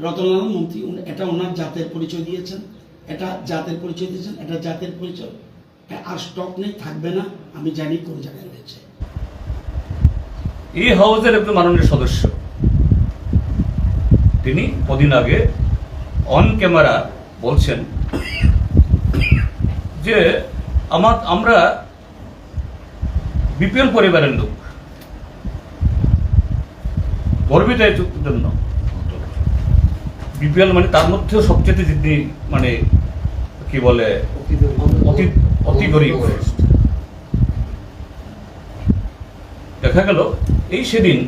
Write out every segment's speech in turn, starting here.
রতনলাল মন্ত্রী এটা ওনার জাতের পরিচয় দিয়েছেন, এটা জাতের পরিচয় দিয়েছেন, এটা জাতের পরিচয়। আর স্টক নেই, থাকবে না, আমি জানি কোন জায়গায় রয়েছে। এই হাউসের একজন মাননীয় সদস্য। তিনি কদিন আগে অন ক্যামেরা বলছেন যে, আমার, আমরা বিপিএল পরিবারের লোক। গর্বিত জন্য। বিপিএল মানে তার মধ্যেও সবচেয়ে যিনি মানে কি বলে, অতি গরিব। দেখা গেল, এই সেদিন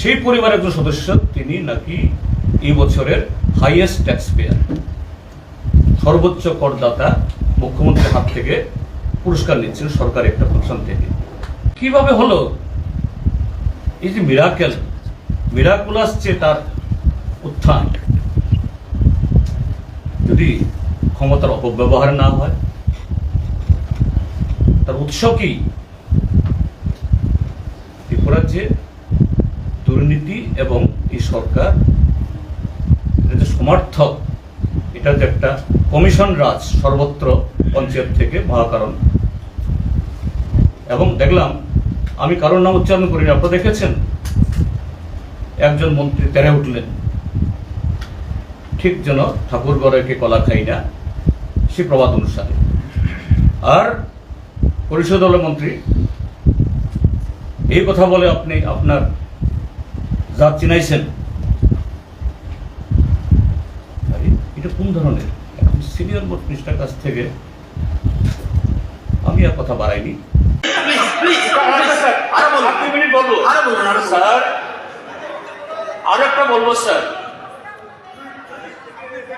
সেই পরিবারের একজন সদস্য, তিনি নাকি এই বছরের হাইয়েস্ট ট্যাক্স পেয়ার সর্বোচ্চ করদাতা মুখ্যমন্ত্রীর হাত থেকে পুরস্কার নিচ্ছেন সরকারি একটা ফাংশন থেকে। কীভাবে হলো? এই যে মিরাকেল মিরাকুলাস যে তার উত্থান। যদি ক্ষমতার অপব্যবহার না হয়, তার উৎস কি? ত্রিপুরার যে দুর্নীতি এবং এই সরকার যে সমর্থক, এটা যে একটা কমিশন রাজ সর্বত্র পঞ্চায়েত থেকে মহাকারণ। এবং দেখলাম, আমি কারোর নাম উচ্চারণ করিনি, আপনারা দেখেছেন? একজন মন্ত্রী তেরে উঠলেন। ঠিক যেন ঠাকুর গড়েকে কলা খাই না সে প্রবাদ অনুসারে। আর পরিষদ দলের মন্ত্রী এই কথা বলে আপনি আপনার জাত চিনাইছেন? এটা কোন ধরনের? এখন সিনিয়র মিনিস্টার কাছ থেকে আমি আর কথা বাড়াইনি। বলব আরও বলুন, স্যার আরও একটা বলব স্যার।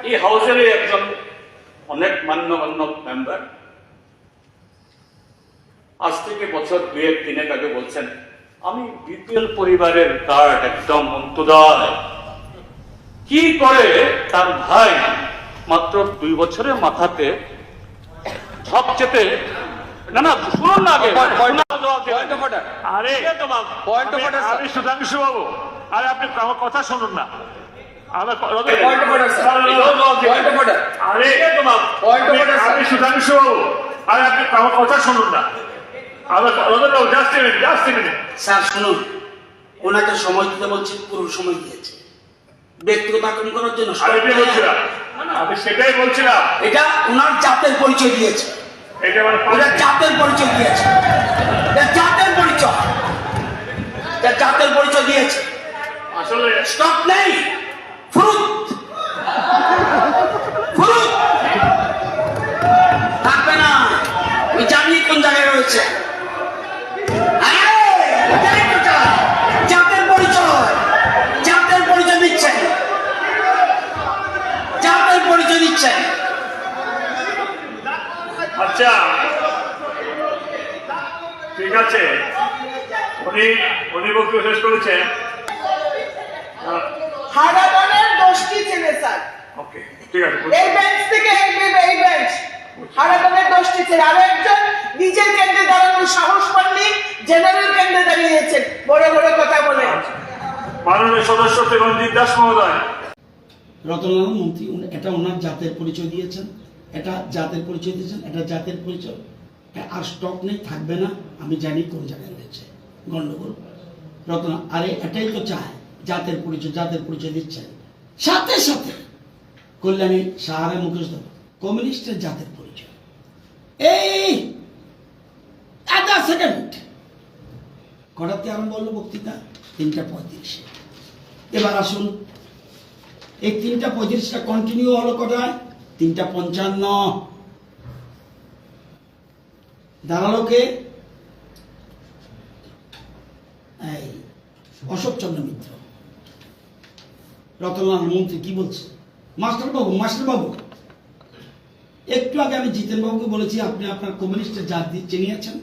এই হাউসের একজন অনেক মান্যগণ্য মেম্বার আজ থেকে বছর দুয়েক তিনেক আগে বলছেন আমি বিপিএল পরিবারের কার্ড একদম অন্তদয় কি করে তার ভাই মাত্র দুই বছরের মাথাতে সবচেয়ে না না শুনুন না আগে আরে সুধাংশু বাবু আরে আপনি কথা শুনুন না। আমি- সুধাংশু বাবু আরে আপনি আমার কথা শুনুন না। আমার just minute just minute sir শুনুন। ওনাকে সময় দিতে বলছি পুরো সময় দিয়েছে। ব্যক্তিগত আক্রমণ করার জন্য আমি বলছিলাম। আমি সেটাই বলছিলাম। এটা ওনার জাতের পরিচয় দিয়েছে। এটা মানে ওটা জাতের পরিচয় দিয়েছে। এটা জাতের পরিচয়। এটা জাতের পরিচয় দিয়েছে। আসলে স্টক নেই ফ্রুট ফ্রুট থাকবে না আমি জানি কোন জায়গায় রয়েছে আরে, ওটাই তো চাই। জাতের পরিচয় জাতের পরিচয় দিচ্ছেন জাতের পরিচয় দিচ্ছেন আচ্ছা ঠিক আছে উনি উনি বক্তব্য শেষ করেছেন দোষটি ছেলে স্যার। ওকে ঠিক আছে এই বেঞ্চ থেকে এই এই বেঞ্চ দোষটি ছেলে। আরও একজন নিজের কেন্দ্রে দাঁড়ানোর সাহস পাননি জেনারেল কেন্দ্রে দাঁড়িয়েছেন বড় বড় কথা বলে। মাননীয় সদস্য রঞ্জিত দাস মহোদয়। রতনলাল মন্ত্রী এটা ওনার জাতের পরিচয় দিয়েছেন। এটা জাতের পরিচয় দিয়েছেন এটা জাতের পরিচয়। আর স্টক নেই থাকবে না। আমি জানি কোন জায়গায় রয়েছে। গন্ডগোল। রতন, আরে এটাই তো চায়, জাতের পরিচয় জাতের পরিচয় দিচ্ছেন সাথে সাথে কল্যাণী সাহারা মুখোশ কমিউনিস্টের জাতের পরিচয়। এই আধা সেকেন্ড। কটাতে আরম্ভ হলো বক্তৃতা? তিনটা পঁয়ত্রিশে। এবার আসুন। এই তিনটা পঁয়ত্রিশটা কন্টিনিউ হলো কটায় তিনটা পঞ্চান্ন। দাঁড়াল কে এই অশোক চন্দ্র মিত্র। রতনলাল মন্ত্রী কি বলছে? মাস্টারবাবু মাস্টারবাবু, একটু আগে আমি জিতেন বাবুকে বলেছি, আপনি আপনার কমিউনিস্টের জাত চিনিয়েছেন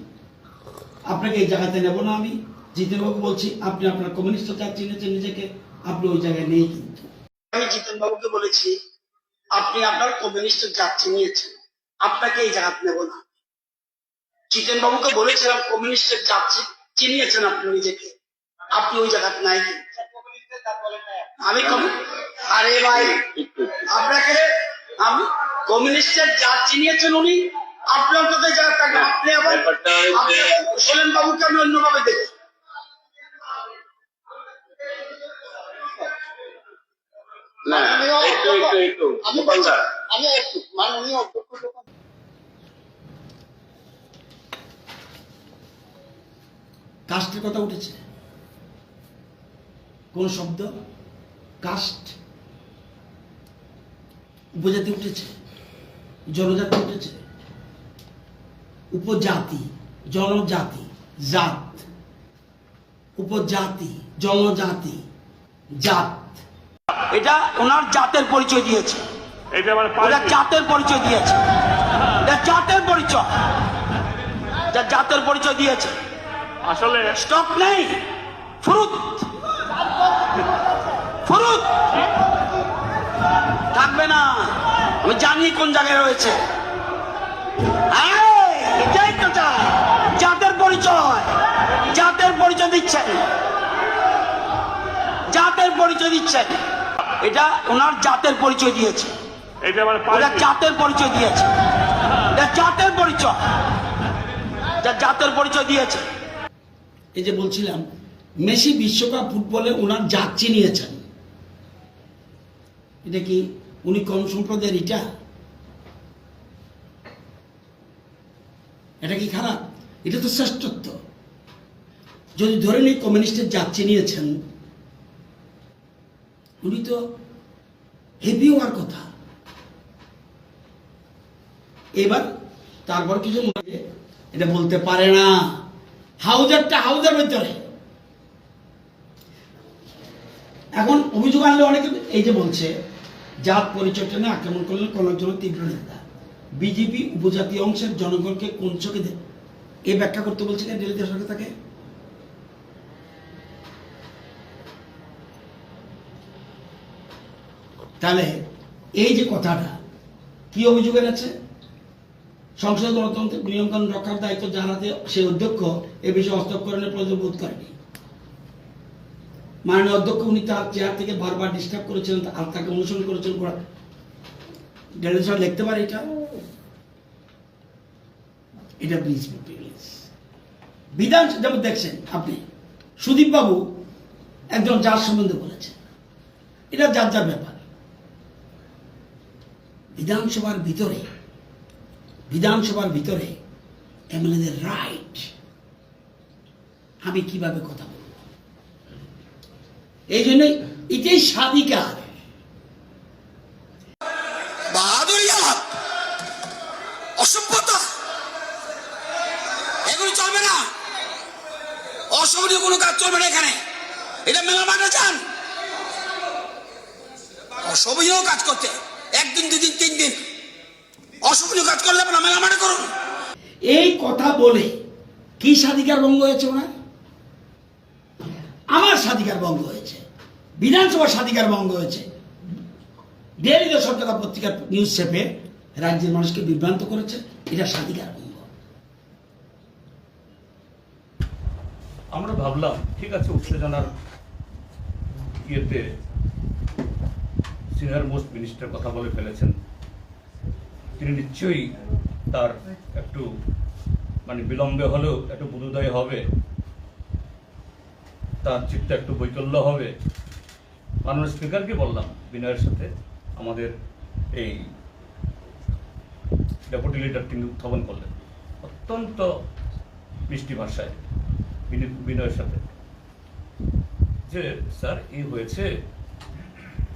আপনাকে এই জায়গাতে নেব না আমি। জিতেন বাবু বলছি, আপনি আপনার কমিউনিস্টের জাত চিনেছেন নিজেকে, আপনি ওই জায়গায় নেই কিন্তু। আমি জিতেন বাবুকে বলেছি, আপনি আপনার কমিউনিস্টের জাত চিনিয়েছেন, আপনাকে এই জায়গাতে নেব না। জিতেন বাবুকে বলেছিলাম, কমিউনিস্টের জাত চিনিয়েছেন আপনি নিজেকে। আপনি ওই জায়গাতে নাই আমি আরে ভাই আপনাকে আমি কমিউনিস্টের জাত চিনিয়েছেন উনি। আপনি অন্তত যা থাকবেন। আপনি আবার সোলেন বাবুকে আমি অন্যভাবে দেখি না একটু একটু একটু। আমি একটু মাননীয় অধ্যক্ষ যখন কাস্টের কথা উঠেছে। কোন শব্দ? কাস্ট। উপজাতি উঠেছে। জনজাতি উঠেছে। উপজাতি জনজাতি জাত। উপজাতি জনজাতি জাত। এটা ওনার জাতের পরিচয় দিয়েছে। এটা জাতের পরিচয় দিয়েছে। এটা জাতের পরিচয়। জাতের পরিচয় দিয়েছে। আসলে স্টক নেই। ফ্রুট। ফ্রুট থাকবে না। আমি জানি কোন জায়গায় রয়েছে। এটাই তো জাতের পরিচয়। জাতের পরিচয় দিচ্ছেন। জাতের পরিচয় দিচ্ছেন। এটা ওনার জাতের পরিচয় দিয়েছে। এটা জাতের পরিচয় দিয়েছে। এটা জাতের পরিচয়। এটা জাতের পরিচয় দিয়েছে। এই যে বলছিলাম মেসি বিশ্বকাপ ফুটবলে ওনার জাত চিনিয়েছেন। এটা কি উনি কম সম্প্রদায়ের এটা এটা কি খারাপ? এটা তো শ্রেষ্ঠত্ব। যদি ধরে নিই, কমিউনিস্টের জাত চিনিয়েছেন, উনি তো হেভি হওয়ার কথা। এবার তারপর কিছু এটা বলতে পারে না। হাউজারটা হাউজার ভিতরে। এখন অভিযোগ আনলে অনেকে এই যে বলছে জাত পরিচয়টা নিয়ে আক্রমণ করলেন কোন একজন তীব্র নেতা। বিজেপি উপজাতি অংশের জনগণকে কোন চোখে দেয়? এই ব্যাখ্যা করতে বলছিলেন দিল্লিতে সরকার তাকে। তাহলে এই যে কথাটা, কি অভিযোগের আছে? সংসদ গণতন্ত্রের নিয়মকানুন রক্ষার দায়িত্ব হাতে সেই অধ্যক্ষ, এ বিষয়ে হস্তক্ষরণের প্রয়োজন বোধ করেনি। মাননীয় অধ্যক্ষ, উনি তার চেয়ার থেকে বারবার ডিস্টার্ব করেছিলেন আর তাকে অনুসরণ করেছেন ডেলি স্যার লিখতে পারে এটা? এটা প্লিজ বিধান, যেমন দেখছেন আপনি, সুদীপ বাবু একজন যার সম্বন্ধে বলেছেন। এটা যার যার ব্যাপার। বিধানসভার ভিতরে বিধানসভার ভিতরে এমএলএদের রাইট আমি কীভাবে কথা বলব? এই জন্যই এটাই স্বাধিকার অসভ্যতা এগুলো চলবে না। কোনো কাজ চলবে না এখানে। এটা মেলা মাঠে অসভনীয় কাজ করতে একদিন দুদিন তিন দিন। কাজ করলে আপনার মেলা মাঠে করুন। এই কথা বলে কি স্বাধিকার ভঙ্গ হয়েছে ওনার? আমার স্বাধিকার ভঙ্গ হয়েছে। বিধানসভার স্বাধিকার ভঙ্গ হয়েছে। ডেলি সরকার পত্রিকার নিউজ চেপে রাজ্যের মানুষকে বিভ্রান্ত করেছে। এটা স্বাধিকার ভঙ্গ। আমরা ভাবলাম, ঠিক আছে, উত্তেজনার ইয়েতে সিনিয়র মোস্ট মিনিস্টার কথা বলে ফেলেছেন। তিনি নিশ্চয়ই তার একটু মানে বিলম্বে হলেও একটু বোধোদয় হবে। তার চিত্তে একটু বৈকল্য হবে। মাননীয় স্পিকারকে বললাম, বিনয়ের সাথে আমাদের এই ডেপুটি লিডার তিনি উত্থাপন করলেন। অত্যন্ত মিষ্টি ভাষায় বিনি- বিনয়ের সাথে। যে, স্যার, এই হয়েছে।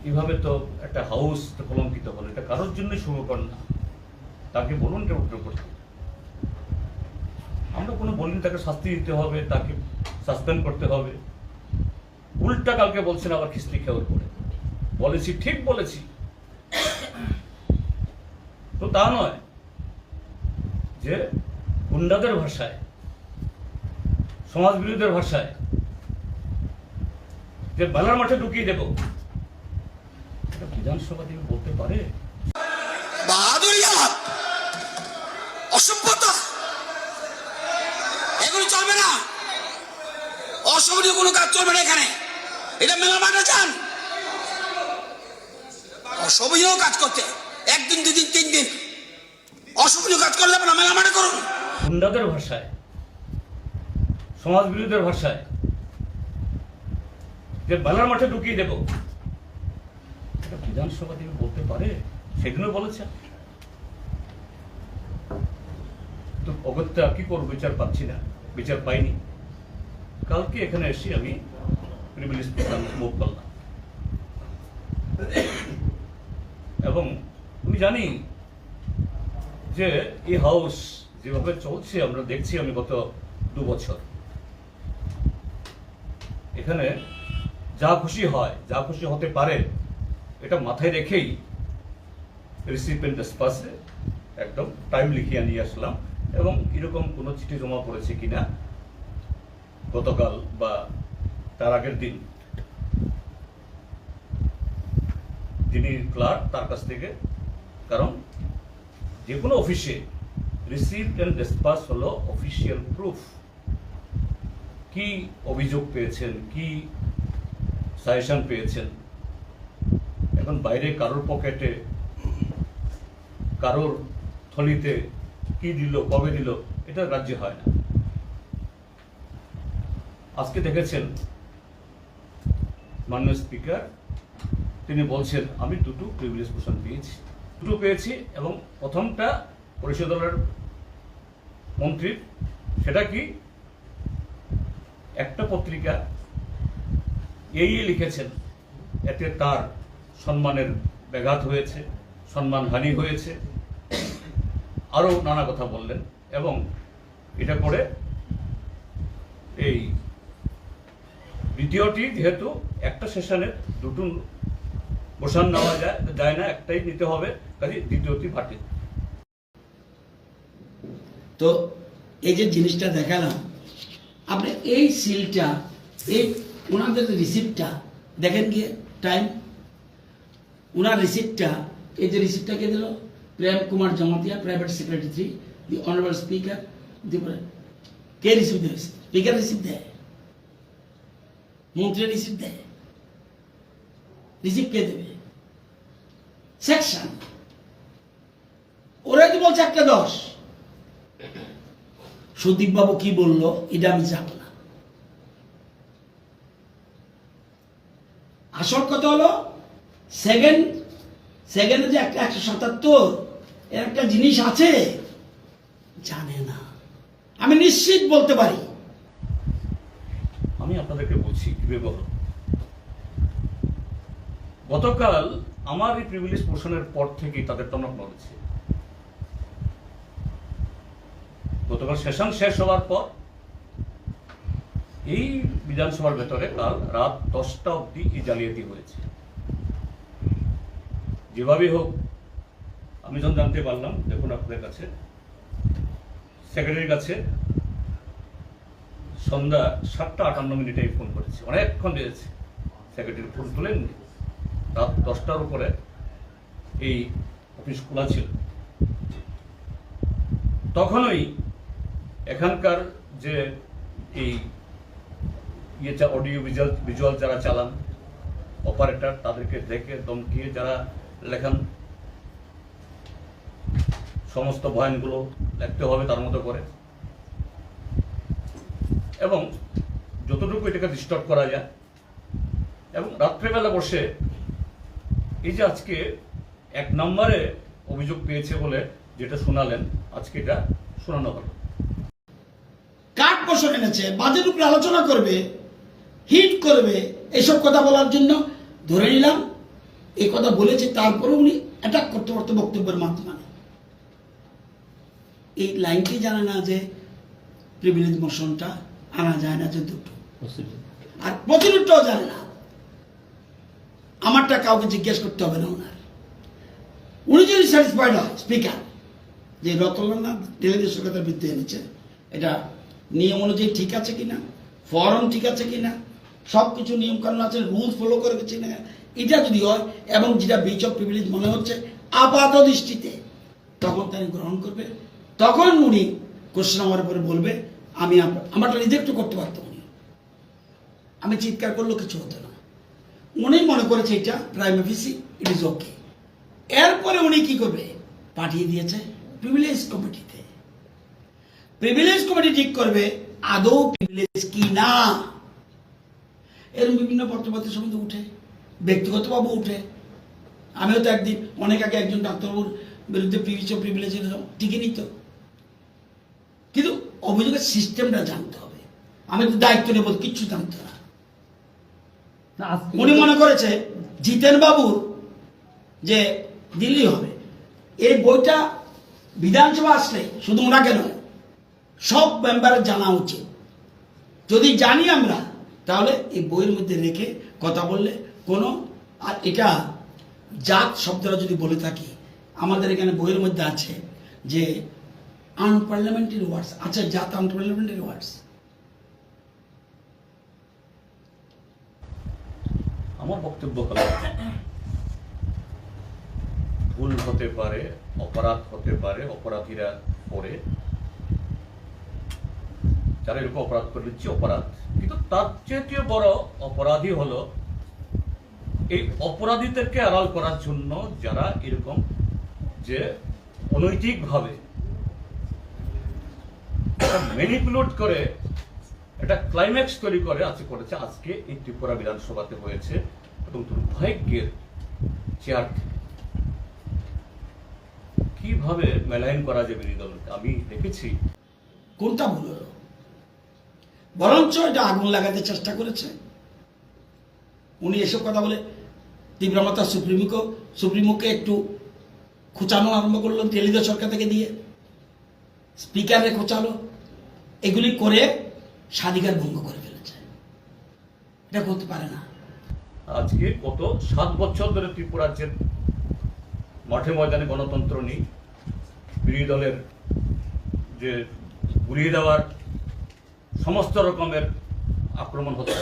এভাবে তো একটা হাউস কলঙ্কিত হলো। এটা কারোর জন্য শুভকর না। তাকে বলুন এটা করতে আমরা কোনো বলিনি, তাকে শাস্তি দিতে হবে, তাকে সাসপেন্ড করতে হবে। উল্টা কালকে বলছেন আবার খিস্তি খেয়ার করে বলেছি, ঠিক বলেছি। তো তা নয় যে গুন্ডাদের ভাষায় সমাজ বিরোধীদের ভাষায় যে মেলার মাঠে ঢুকিয়ে দেব বিধানসভা থেকে বলতে পারে? অসভ্যতা, এগুলো চলবে না। অসভনীয় কোনো কাজ চলবে না এখানে। এটা মেলা মাঠে যান। অশোভনীয় কাজ করতে একদিন, দুদিন, তিন দিন। অশোভনীয় কাজ করলে আপনারা মেলামাটি করুন। গুন্ডাদের ভাষায় সমাজ বিরোধীদের ভাষায়, যে বেলার মাঠে ঢুকিয়ে দেব বিধানসভা থেকে বলতে পারে, সেদিনও বলেছে। তো অগত্যা কি করব, বিচার পাচ্ছি না, বিচার পাইনি। কালকে এখানে এসে আমি প্রিভিলেজ প্রোগ্রাম মুভ করলাম এবং আমি জানি যে এই হাউস যেভাবে চলছে, আমরা দেখছি আমি গত দু বছর। এখানে যা খুশি হয়, যা খুশি হতে পারে, এটা মাথায় রেখেই রিসিপেন্ট স্পাসে একদম টাইম লিখিয়ে নিয়ে আসলাম। এবং এরকম কোনো চিঠি জমা পড়েছে কিনা, গতকাল বা তার আগের দিন। যিনি ক্লার্ক তার কাছ থেকে, কারণ যে কোনো অফিসে রিসিভ অ্যান্ড ডিসপাস হলো অফিসিয়াল প্রুফ কি অভিযোগ পেয়েছেন, কি সাজেশন পেয়েছেন? এখন বাইরে কারোর পকেটে, কারোর থলিতে কি দিল, কবে দিল, এটা রাজ্যে হয় না। আজকে দেখেছেন মাননীয় স্পিকার, তিনি বলছেন, আমি দুটো প্রিভিলেজ পোর্শন পেয়েছি। দুটো পেয়েছি এবং প্রথমটা পরিষদ দলের মন্ত্রীর সেটা কি? একটা পত্রিকা এই লিখেছেন, এতে তার সম্মানের ব্যাঘাত হয়েছে, সম্মানহানি হয়েছে। আরও নানা কথা বললেন এবং এটা করে এই দ্বিতীয়টি যেহেতু একটা সেশনে দুটো বসান নেওয়া যায় যায় না, একটাই নিতে হবে কাজে দ্বিতীয়টি বাতিল। তো এই যে জিনিসটা দেখালাম, আপনি এই সিলটা, এই ওনাদের রিসিপ্টটা, দেখেন গিয়ে, টাইম। ওনার রিসিপ্টটা, এই যে রিসিপ্টটা কে দিল? Prem Kumar Jamatia private secretary the honourable speaker K receipt দেয় স্পিকার রিসিপ্ট দেয়। মন্ত্রী রিসিপ্ট দেয়। রিসিপ্ট কে দেবে। সেকশন ওরা কি বলছে একটা দশ। সুদীপ বাবু কি বলল, এটা আমি যাব না। আসল কথা হলো সেকেন্ড সেকেন্ডে যে একটা একশো সাতাত্তর, এর একটা জিনিস আছে, জানে না। আমি নিশ্চিত বলতে পারি। আমি আপনাদেরকে বলছি বিবেক গতকাল আমার এই প্রিভিলেজ পোর্শনের পর থেকেই তাদের টনক নড়েছে গতকাল সেশন শেষ হওয়ার পর এই বিধানসভার ভেতরে কাল রাত দশটা অবধি এই জালিয়াতি হয়েছে। যেভাবে হোক, আমি যখন জানতে পারলাম, দেখুন আপনাদের কাছে সেক্রেটারির কাছে সন্ধ্যা সাতটা আটান্ন মিনিটে ফোন করেছি। অনেকক্ষণ দিয়েছে সেক্রেটারি ফোন তুলেননি। রাত দশটার উপরে এই অফিস খোলা ছিল। তখনই এখানকার যে এই ইয়েটা অডিও ভিজুয়াল ভিজুয়াল যারা চালান অপারেটর তাদেরকে দেখে দমকিয়ে যারা লেখান, সমস্ত বয়ানগুলো লিখতে হবে তার মতো করে। এবং যতটুকু এটাকে ডিস্টার্ব করা যায়, এবং রাত্রেবেলা বসে এই যে আজকে এক নম্বরে অভিযোগ পেয়েছে বলে যেটা শোনালেন, আজকে এটা শোনানো হলো। কাঠ বসন এনেছে বাজেট উপরে আলোচনা করবে হিট করবে, এসব কথা বলার জন্য ধরে নিলাম, এই কথা বলেছে তারপরে উনি অ্যাটাক করতে পারতো বক্তব্যের মাধ্যমে এই লাইনটি জানে না যে প্রিভিলেজ মোশনটা আনা যায় না যে দুটো আর প্রতিরোধটাও জানে না। আমারটা কাউকে জিজ্ঞেস করতে হবে না ওনার। উনি যদি স্যাটিসফাইড হয় স্পিকার যে রতনলাল টেলিভিশন বৃদ্ধি এনেছে এটা নিয়ম অনুযায়ী ঠিক আছে কিনা ফর্ম ঠিক আছে কিনা সব কিছু নিয়ম কানুন আছে রুলস ফলো করে গেছে না এটা যদি হয় এবং যেটা বিচ অফ প্রিভিলেজ মনে হচ্ছে আপাত দৃষ্টিতে তখন তিনি গ্রহণ করবে। তখন উনি কোশ্চেন আমার উপরে বলবে আমি আমারটা রিজেক্ট করতে পারতাম উনি আমি চিৎকার করলেও কিছু হতো না। উনি মনে করেছে এটা প্রাইম অফিসি ইট ইজ ওকে এরপরে উনি কি করবে? পাঠিয়ে দিয়েছে প্রিভিলেজ কমিটিতে প্রিভিলেজ কমিটি ঠিক করবে, আদৌ প্রিভিলেজ কি না? এরকম বিভিন্ন পত্রপাতের সম্বন্ধে উঠে, ব্যক্তিগতভাবে উঠে। আমিও তো একদিন, অনেক আগে একজন ডাক্তারবাবুর বিরুদ্ধে প্রিভিলেজ টিকে নিত। অভিযোগের সিস্টেমটা জানতে হবে। আমি তো দায়িত্ব নেব কিচ্ছু জানতো না। উনি মনে করেছে জিতেন বাবুর যে দিল্লি হবে এই বইটা বিধানসভা আসলে শুধু ওনাকে নয় সব মেম্বারের জানা উচিত। যদি জানি আমরা তাহলে এই বইয়ের মধ্যে রেখে কথা বললে কোনো আর এটা জাত শব্দটা যদি বলে থাকি আমাদের এখানে বইয়ের মধ্যে আছে যে আনপার্লামেন্টারি ওয়ার্ডস আচ্ছা জাত আনপার্লামেন্টারি ওয়ার্ডস। আমার বক্তব্য হলো, ভুল হতে পারে, অপরাধ হতে পারে, অপরাধীরা করে। যারা এরকম অপরাধ করে দিচ্ছে অপরাধ। কিন্তু তার চেয়ে বড় অপরাধী হলো, এই অপরাধীদেরকে আড়াল করার জন্য যারা এরকম যে অনৈতিকভাবে ম্যানিপুলেট করে, একটা ক্লাইম্যাক্স তৈরি করে আজকে করেছে। আজকে এই ত্রিপুরা বিধানসভাতে হয়েছে এবং দুর্ভাগ্যের চেয়ার কীভাবে মেলাইন করা যায় বিরোধী দলকে? আমি দেখেছি। কোনটা ভুল হলো? বরঞ্চ এটা আগুন লাগাতে চেষ্টা করেছে। উনি এসব কথা বলে তীব্রমাতা সুপ্রিমোকে সুপ্রিমোকে একটু খোঁচানো আরম্ভ করল টেলিদা সরকার থেকে দিয়ে। স্পিকারে খোঁচালো। এগুলি করে স্বাধিকার ভঙ্গ করে ফেলেছে। এটা করতে পারে না। আজকে গত সাত বছর ধরে ত্রিপুরা রাজ্যের মাঠে ময়দানে গণতন্ত্র নেই। বিরোধী দলের যে ঘুরিয়ে দেওয়ার সমস্ত রকমের আক্রমণ হচ্ছে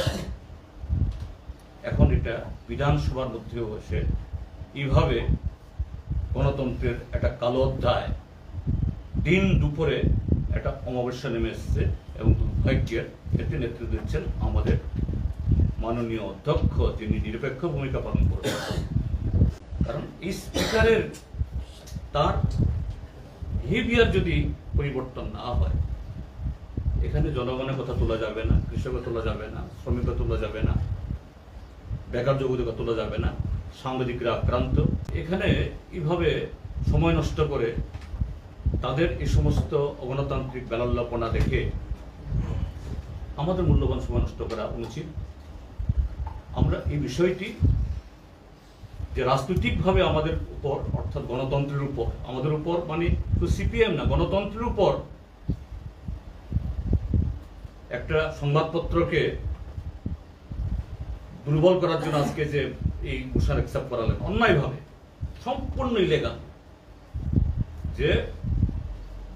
এখন এটা বিধানসভার মধ্যেও এসে এইভাবে গণতন্ত্রের একটা কালো অধ্যায় দিন দুপুরে অমাবস্যা নেমে এসেছে এবং দুর্ভাগ্যের এতে নেতৃত্ব দিচ্ছেন আমাদের মাননীয় অধ্যক্ষ, যিনি নিরপেক্ষ ভূমিকা পালন করবেন। কারণ এই স্পিকারের তার বিহেভিয়ার যদি পরিবর্তন না হয়, এখানে জনগণের কথা তোলা যাবে না কৃষকের তোলা যাবে না শ্রমিকের তোলা যাবে না, বেকার যুবতীকে তোলা যাবে না, সাংবাদিকরা আক্রান্ত। এখানে এইভাবে সময় নষ্ট করে তাদের এই সমস্ত অগণতান্ত্রিক বেলাল্লাপনা দেখে আমাদের মূল্যবান সময় নষ্ট করা উচিত আমরা এই বিষয়টি যে রাজনৈতিকভাবে আমাদের উপর, অর্থাৎ গণতন্ত্রের উপর, আমাদের উপর মানে তো সিপিএম না, গণতন্ত্রের উপর একটা সংবাদপত্রকে দুর্বল করার জন্য আজকে যে এই ঘোষণা অ্যাকসেপ্ট করা লাগে অন্যায়ভাবে, সম্পূর্ণ ইলেগাল যে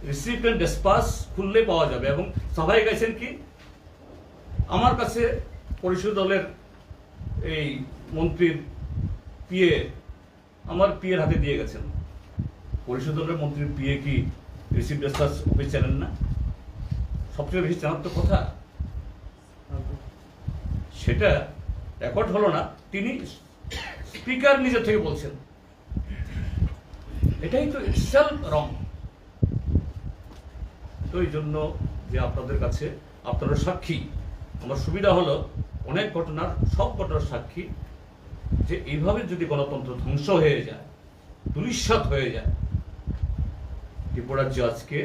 রিসিপ্ট ডেসপাস খুললেই পাওয়া যাবে এবং সবাই গেছেন কি? আমার কাছে পরিষদ দলের এই মন্ত্রীর পিএ, আমার পিএর হাতে দিয়ে গেছেন। পরিষদ দলের মন্ত্রীর পিএ কি রিসিভ ডেসপাস অফিস জানেন না? সবচেয়ে বেশি জানার তো কথা। সেটা রেকর্ড হলো না, তিনি স্পিকার নিজে থেকে বলছেন। এটাই তো ইটসেলফ রং তো এই জন্য যে আপনাদের কাছে আপনারা সাক্ষী। আমার সুবিধা হলো অনেক ঘটনার, সব ঘটনার সাক্ষী যে এইভাবে যদি গণতন্ত্র ধ্বংস হয়ে যায় দুলিশ্বাত হয়ে যায় ত্রিপুরাজ্য আজকে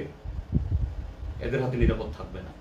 এদের হাতে নিরাপদ থাকবে না।